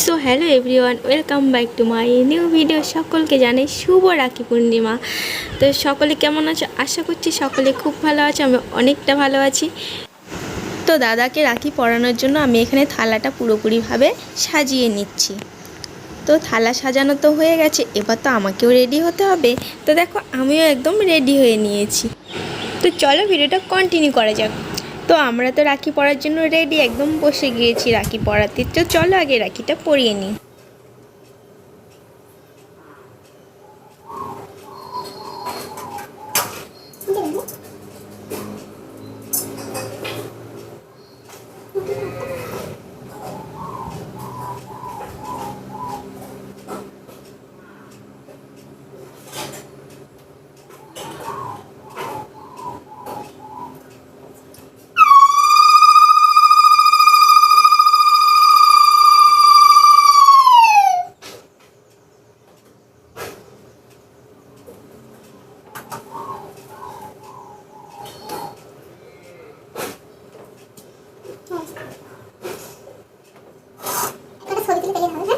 So hello everyone welcome back to my new video সকলকে জানাই শুভ রাখি পূর্ণিমা। তো সকলে কেমন আছো? আশা করছি সকলে খুব ভালো আছে, আমি অনেকটা ভালো আছি। তো দাদাকে রাখি পরানোর জন্য আমি এখানে থালাটা পুরোপুরিভাবে সাজিয়ে নিচ্ছি। তো থালা সাজানো তো হয়ে গেছে, এবার তো আমাকেও রেডি হতে হবে। তো দেখো, আমিও একদম রেডি হয়ে নিয়েছি। তো চলো ভিডিওটা কন্টিনিউ করা যাক। তো আমরা তো রাখি পরার জন্য রেডি একদম বসে গিয়েছি রাখি পরাতে তো চলো আগে রাখিটা পরিয়ে নিই। するというのは難